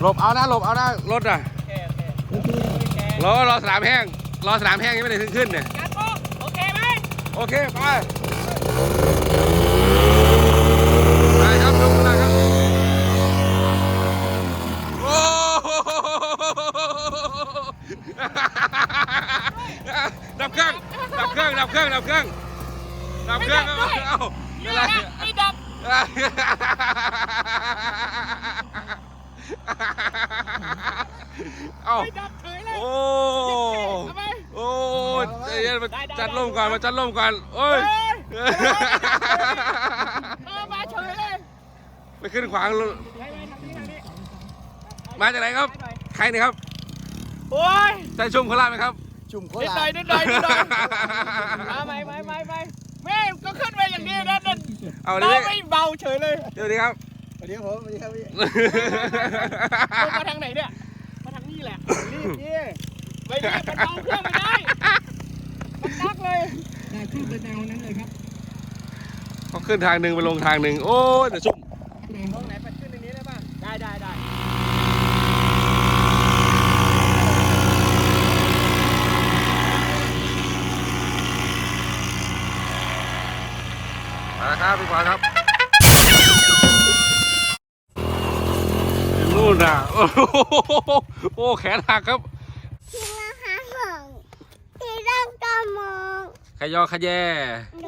หลบเอานะหลบเอานะรถอะโอเคโอเครอรอสนามแห้งรอสนามแห้งยังไม่ได้ถึงขึ้นเนี่ยการโป๊ะโอเคไหมโอเคไปไปครับลงมาครับโอ้โหดับเครื่องดับเครื่องดับเครื่องดับเครื่องดับเครื่องเอาเอาเยอะไรอะนะไม่ดับ เอาไม่ดับเฉยเลยโอ้ทำไมโอ้ใจเย็นมาได้ได้จัดร่มก่อนมาจัดร่มก่อนโอ้ยเฮ้ยเออมาเฉยเลยไปขึ้นขวางรถไปไปทางนี้ทางนี้มาจากไหนครับ ใครนี่ครับโอ้ยใช่ชุ่มโคราชไหมครับ จุ่มโคนิดราหน่อยชนิดหน่อยนิดหน่อยมาไม่ไม่ไม่ไม่แม่ก็ขึ้นไปอย่างนี้นะนั่นเอาดิน้องไม่เบาเฉยเลย เดี๋ยวดีครับสวัส ดีครับผมสวัสดีครับพี่ลงมาทางไหนเนี่ย มาทางนี้แหละ รีบนี่ไม่รีบมันเบาเครื่องไม่ได้ มันตักเลยได้ขึ้นไปแนวนั้นเลยครับเขาขึ้นทางหนึ่งไปลงทางหนึ่ง โอ้ยแต่ชุ่มตรงไหนไปขึ้นในนี้ได้ป่ะ ได้ได้ได้มาแล้วครับพี่ขวานครับ นู่นะโอ้โหโอ้แขนหักครับที่มาหาของที่ร่างกระมองขยอขยแยดอ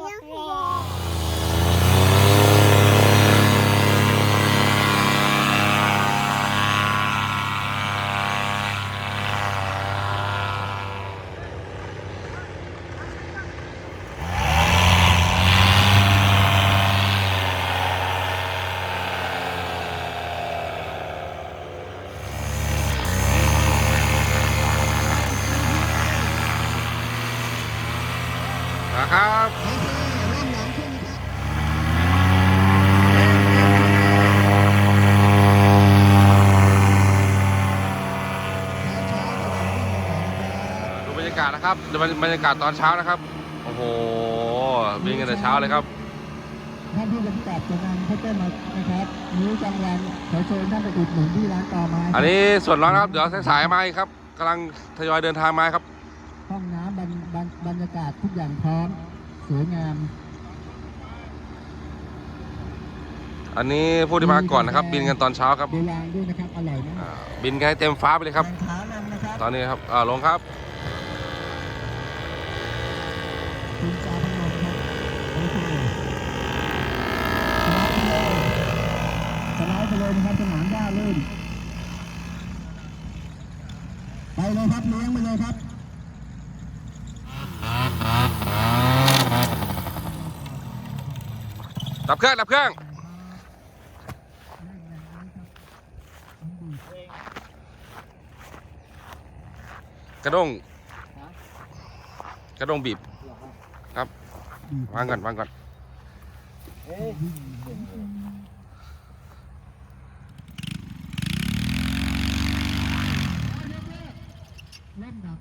บดูบรรยากาศตอนเช้านะครับ โอ้โหวิ่งกันแต่เช้าเลยครับ ท่านผู้กำกับจะนำข้าวต้มมานะครับมื้อกลางวันขอเชิญท่านไปอุดหนุนที่ร้านต่อไม้อันนี้ส่วนร้อนนะครับ เดี๋ยวสายๆมาอีกครับกำลังทยอยเดินทางมาครับ ห้องน้ำบรรบรรบรรยากาศทุกอย่างพร้อมสวยงามอันนี้ผู้ที่มาก่อนนะครับ บินกันตอนเช้าครับเดวางด้วยนะครับอร่อยนะอ่าบินกันให้เต็มฟ้าไปเลยครับแข่งขานำนะครับ ตอนนี้ครับอ่าลงครับ คุณจาพนมครับโอเคสไลด์ไป เลยสไปเลยนะครับสนามหญ้าลื่นไปเลยครับเลี้ยงไปเลยครับดับเครื่องดับเครื่องกระด้งกระด้งบีบ ครับวางก่อนวางก่อน เล่นดับ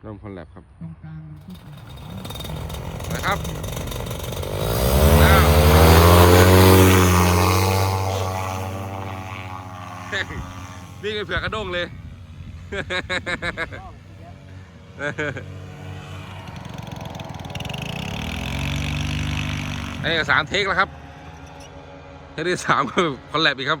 เริ่มคนแลบครับตรงกลางที่นะครับแล้ววิ่งไปเผื่อกระด้งเลย ไอ้ยสามเทคแล้วครับเทคที่สามก็คนแลบอีกครับ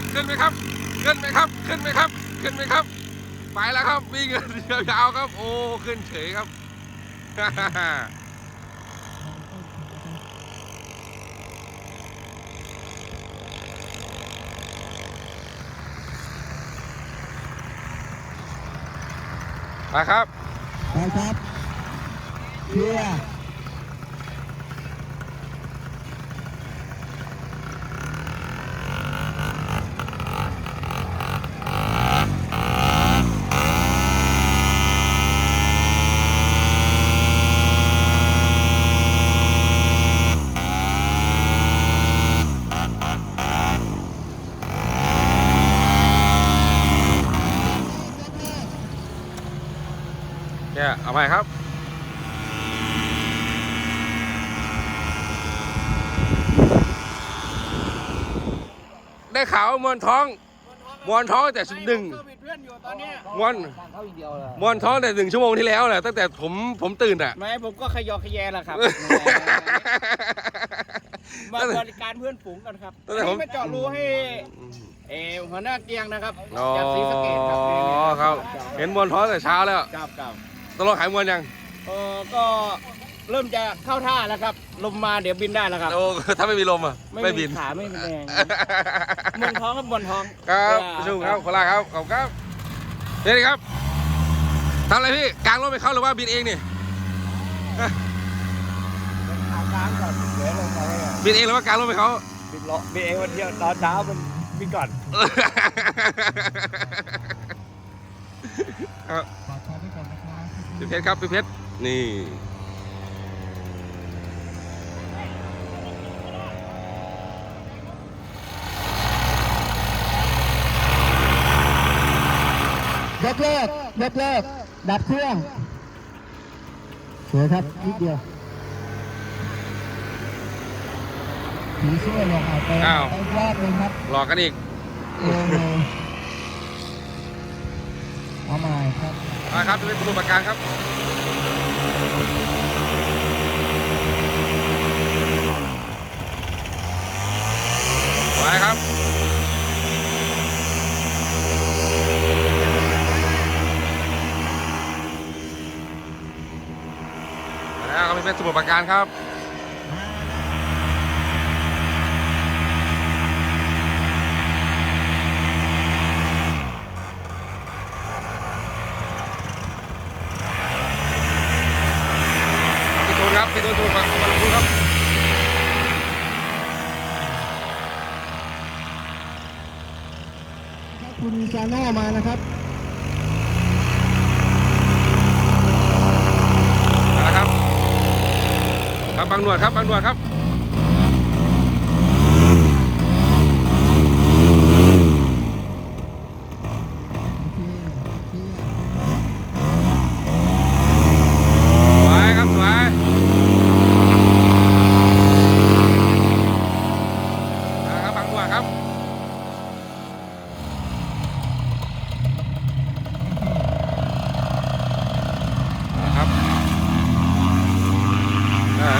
ขึ้นไหมครับ ขึ้นไหมครับ ขึ้นไหมครับ ขึ้นไหมครับ ไปแล้วครับวิ่งกันยาวๆครับ โอ้ ขึ้นเฉยครับมาครับไปครับเคลี เนี่ยเอาไปครับได้ข่าวว่ามวนท้อง มวนท้องแต่หนึ่งเซอร์วิสเพื่อนอยู่ตอนเนี้ยมวนมวนท้องแต่หนึ่งชั่วโมงที่แล้วแหละตั้งแต่ผมผมตื่นอะไม่ผมก็ขยอขยแยแหละครับ มาบริการเพื่อนฝูงกันครับตั้งแต่อันผมนี้มาเจาะรูให้เออหัวหน้าเกียงนะครับอ๋อจากศรีสะเกษครับครับ เห็นมวนท้องแต่เช้าแล้วครับครับ ตกลงหายมวนยัง เออก็เริ่มจะเข้าท่าแล้วครับ ลมมาเดี๋ยวบินได้แล้วครับโอ้ ถ้าไม่มีลมอะ ไม่ไม่มีบิน ขาไม่มีแรงมวนท้องครับมวนท้อง ครับเออพี่ชุ่มครับขอลาครับขอบคุณครับเฮ้ยครับทำอะไรพี่กางร่มไปเขาหรือว่าบินเองนี่อาบน้ำก่อนเดี๋ยวลงไปอะบินเองหรือว่ากางร่มไปเขาบินเลาะบินเองวันเดียวตอนเช้ามันบินก่อนครับ พี่เพชรครับพี่เพชรนี่ยกเลิกยกเลิกดับเครื่องสวยครับนิดเดียวผีเสื้อลงเอาไปอ้าว ไปอีกรอบหนึงครับหลอกกันอีกเร็วเลยเอาใหม่ครับ มาครับจะเป็นสมุทรประการครับไปครับมาแล้วก็เป็นสมุดประการครับ พี่ตูนากขอบพี่ตูนสมุทรปราการครับคุณจาน่มานะครับนะครับ ครับบางหนวดครับบางหนวดครับ สวยครับสวยนะครับบางหนวดครับนะครับอ่า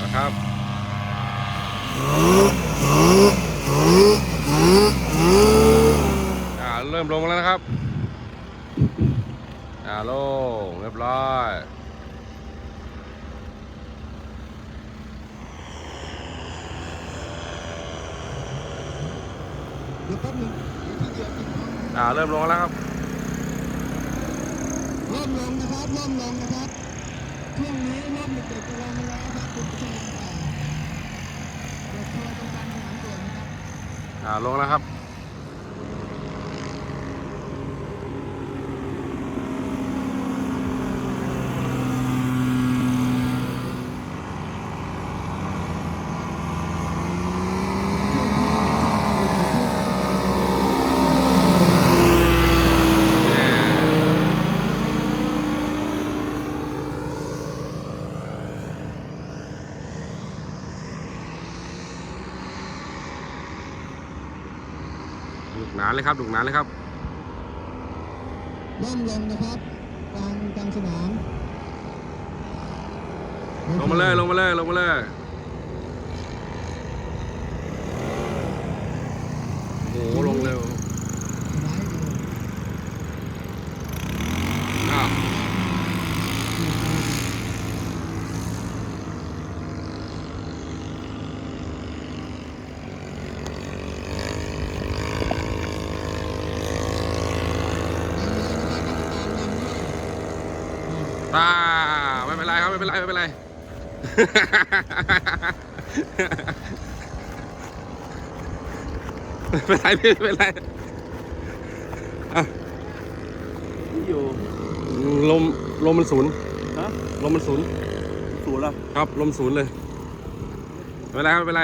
นะครับ อ่าเริ่มลงแล้วนะครับ อ่าลงเรียบร้อย เดี๋ยวแป๊บหนึงเดี๋ยวทีเดียวติดน้ องอ่าเริ่มลงแล้วครับร่มลงนะครับร่มลงนะครับช่วงนี้ร่มเด็กๆจะลงแล้วครับคุณผู้ชมอ่าเด็กทัวร์ต้องการอาหารด่วนนะครับอ่าลงแล้วครับ หนานเลยครับดุกหนานเลยครับร่มลงนะครับกลางกลางสนามลงมาเลยลงมาเลยลงมาเลยโอ้โหลงเร็ว ไว้เลย อ้าวตาไม่เป็นไรครับไม่เป็นไรไม่เป็นไร ไม่ เป็นไรพี่ไม่เป็นไรอะอยู่ลมลมมันศูนย์ฮะลมมันศูนย์ศูนย์ละครับ ลมศูนย์เลยไม่เป็นไรครับไม่เป็นไร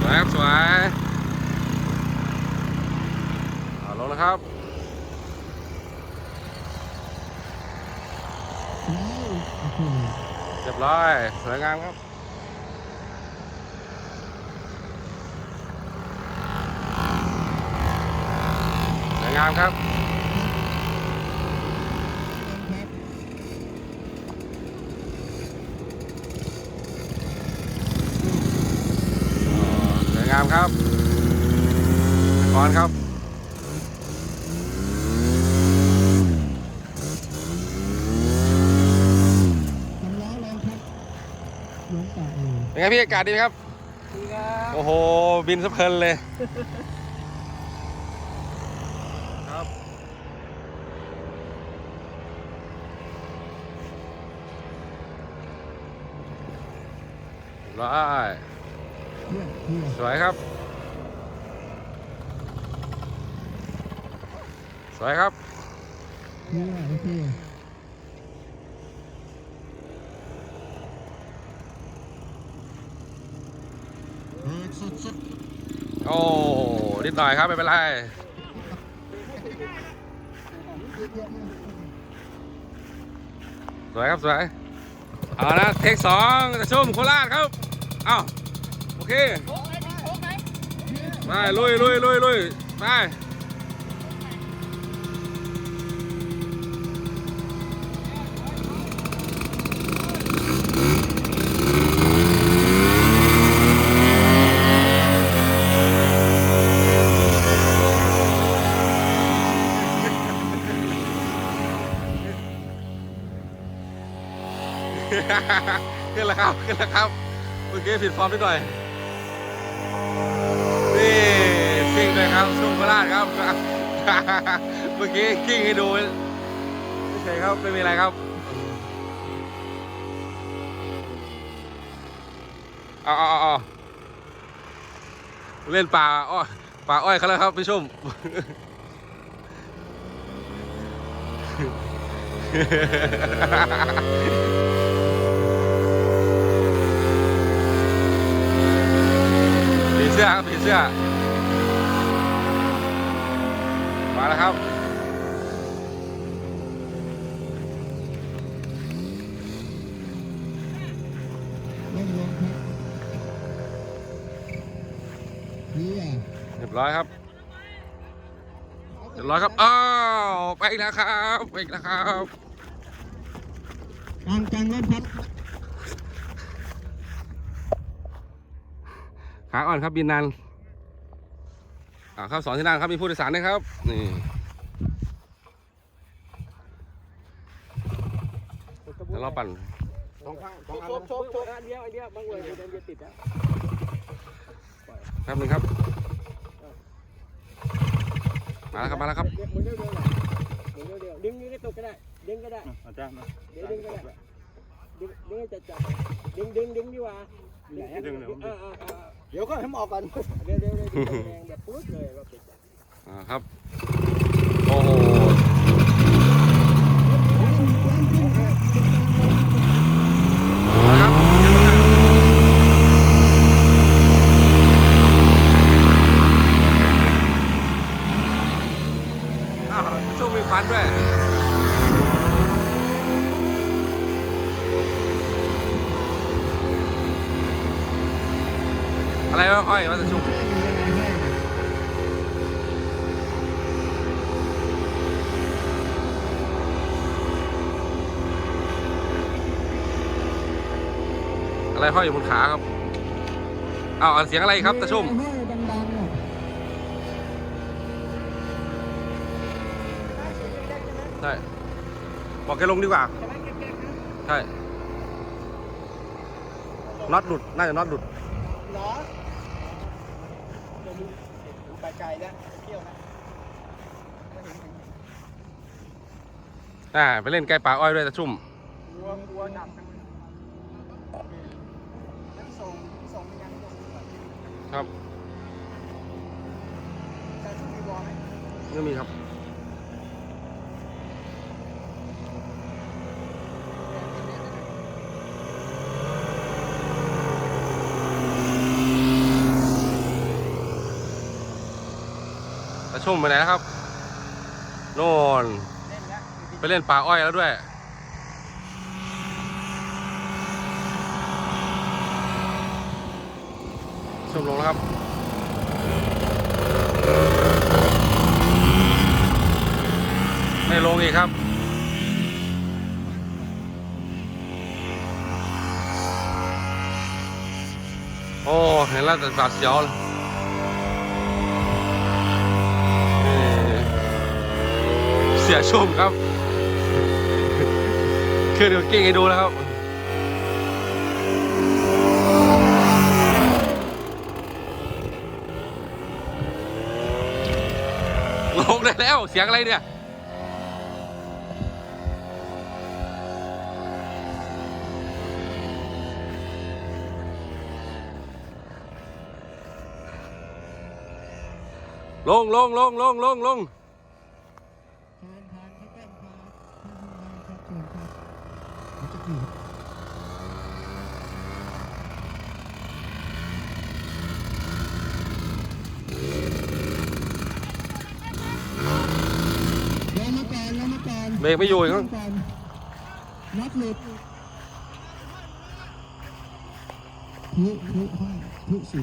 สวยครับสวยเอาลงนะครับ แล้วโอ้โห เรียบร้อยสวยงามครับสวยงามครับสวยงามครับก่อนครับ ทำล้อลงครับลงต่อเออ เป็น ไงพี่อากาศดีไหมครับ ดีครับโอ้โห บินสะเพลินเลย ครับ ร้อยเพื่อนเพื่อนสวยครับ สวยครับเพื่อนโอเคเสุดสุดโอ้นิดหน่อยครับ ไม่เป็นไร สวยครับ สวย เอาละเทคสองจะชุ่มโคราชครับ เอาโอเค ไป ลุยลุยลุยลุยไป ขึ้นแล้วครับขึ้นแล้วครับเมื่อกี้ผิดฟอร์มนิดหน่อยนี่กิ้งเลยครับช่วงโคราชครับ เมื่อกี้กิ้งให้ดูไม่ใช่ครับไม่มีอะไรครับเอาเอาเอาเล่นป่าอ้อยป่าอ้อยเขาแล้วครับพี่ชุ่ม สื้อครับผีเสื้อ มาแล้วครับลงลงครับเพื่อนเรียบร้อยครับ เรียบร้อยครับ อ้าว ไปแล้วครับ ไปแล้วครับ กลางกลางร่มครับ ขาอ่อนครับบินนานอ่าครับสอนที่นั่นครับมีผู้โดยสารด้วยครับนี่เดี๋ยวเราปั่นสองข้างสองอันโชกโชกโชกอันเดียวอันเดียวบางเลยเดี๋ยวเดี๋ยวติดนะแป๊บหนึงครับ มาแล้วครับมาแล้วครับ หมุนเร็วๆหน่อยหมุนเร็วๆดึงดึงกระตุกก็ได้ดึงก็ได้อาจารย์มาเดี๋ยวดึงก็ได้ ดึงดึงให้จัดจัดดึงดึงดึงดีกว่าดึงเดี๋ยวอ่าอ่าอ่าเดี๋ยวก็ให้มันออกก่อนเดี๋ยวเดี๋ยวเดี๋ยวดึงแรงแบบปุ๊บเลยเราติดจัดอ่าครับ โอ้โห มาครับอ้าวช่วงมีควันด้วย ล ห้อยวัตชุม อะไรห้อยอยู่บนขาครับอ้าวเสียงอะไรครับตาชุ่มห้อยดังๆอะใช่บอกแกลงดีกว่าใช่น็อตหลุดน่าจะน็อตหลุดเหรอเดี๋ยวดูดูไปไกลแล้วเที่ยวนะอ่าไปเล่นใกล้ป่าอ้อยด้วยตะชุ่มกลัวกลัวดับกันแล้ว ส่งส่งยังส่งก่อนครับจะส่งมีวอลไหมไม่มีครับตะชุ่มไปไหนแล้วครับ โน่น เล่นแล้ว ไปเล่นป่าอ้อยแล้วด้วย มลงแล้วครับไม่ลงอีกครับโอ้เห็นแล้วแต่บาดเสียวเลยเสียชุ่มครับ คือเดี๋ยวกิ้งให้ดูแล้วครับ ลงได้ แล้วเสียงอะไรเนี่ยลงลงลงลงลงลง ทานทานให้แป้งครับครับเชิญครับเดี๋ยวจะขีดลงมาก่อนลงมา ก่อนเบรกไม่อยู่อีกครับลงก่อนน็อตหลุดพุพุห้อยพุสี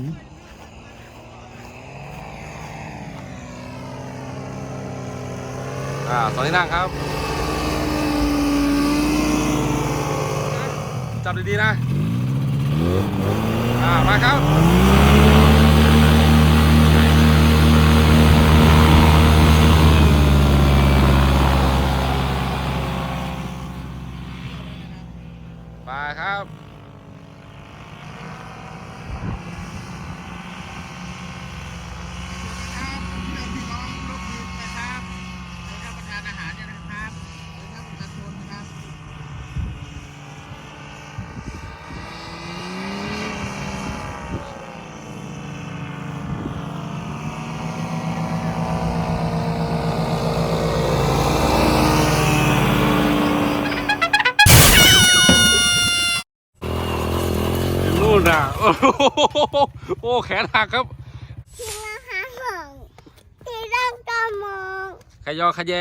อ่าสองที่นั่งครับ จับดีๆนะ อ่า มาครับ ไปครับ ครับเพื่อนพี่น้องลูกทีมนะครับเดินรับประทานอาหารเนี่ยนะครับเดินรับประทานชนนะครับ นู่นน่ะ โอ้แขนหักครับที่ราคาของที่ต้องกระมองขยอขยแย